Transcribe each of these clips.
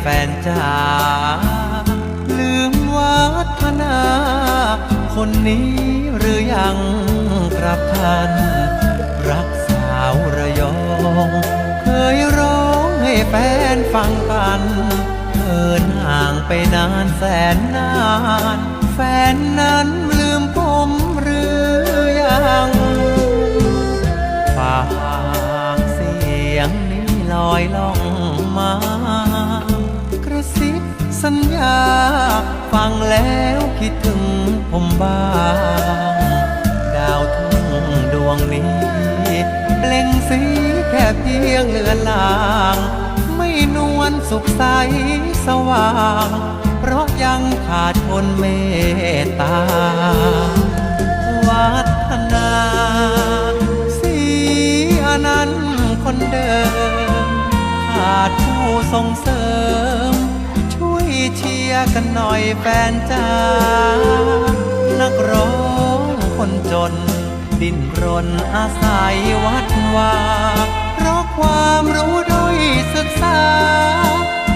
แฟนจ๋าลืมวัฒนา คนนี้หรือยังครับท่าน รักสาวระยอง เคยร้องให้แฟนฟังกันเอินห่างไปนานแสนนาน แฟนนั้นลืมผมหรือยังฝากเสียงนี้ลอยล่องมา สัญญา ฟังแล้วคิดถึงผมบ้างดาวทุ่งดวงนี้เปล่งสีแค่เพียงเลือนลาง ไม่นวลสุขใสสว่าง เพราะยังขาดคนเมตตา วัฒนาสีอนันต์คนเดิมขาดผู้ส่งเสริม เชียร์กันหน่อยแฟนจ้านักร้องคนจน ดิ้นรนอาศัยวัดวาเพราะความรู้ด้อยศึกษา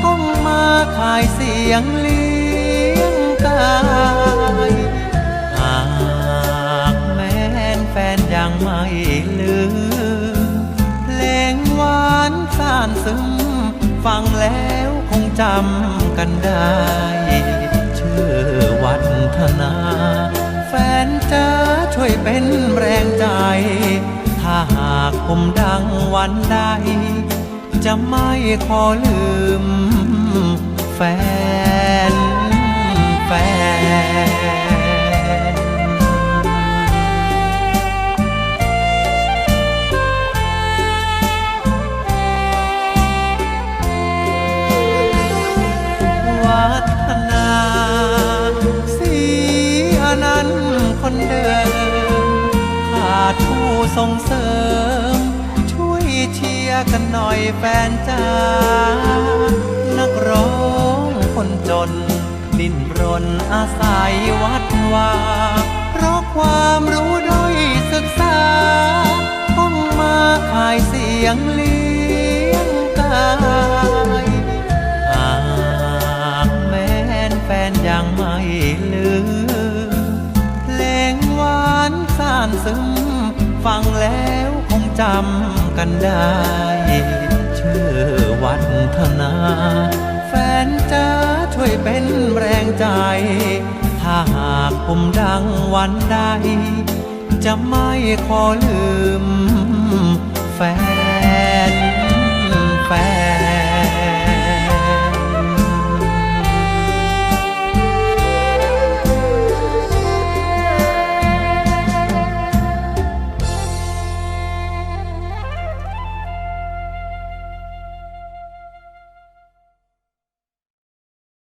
ต้องมาขายเสียงเลี้ยงกายหากแม้นแฟนยังไม่ลืมเพลงหวานซ่านซึมฟังแล้ว จำกันได้ชื่อวัฒนา แฟนจะช่วยเป็นแรงใจ ถ้าหากผมดังวันใด จะไม่ขอลืม แฟน แฟน นั้นคนเดิมขาดผู้ส่งเสริม ช่วยเชียร์กันหน่อยแฟนจ้านักร้องคนจน ดิ้นรนอาศัยวัดวาเพราะความรู้ด้อยศึกษา ต้องมาขายเสียงเลี้ยงกายหากแม้นแฟนยังไม่ลืมานซึม ฟังแล้วคงจำกันได้ ชื่อวัฒนา แฟนจะช่วยเป็นแรงใจ ถ้าหากผมดังวันใด จะไม่ขอลืม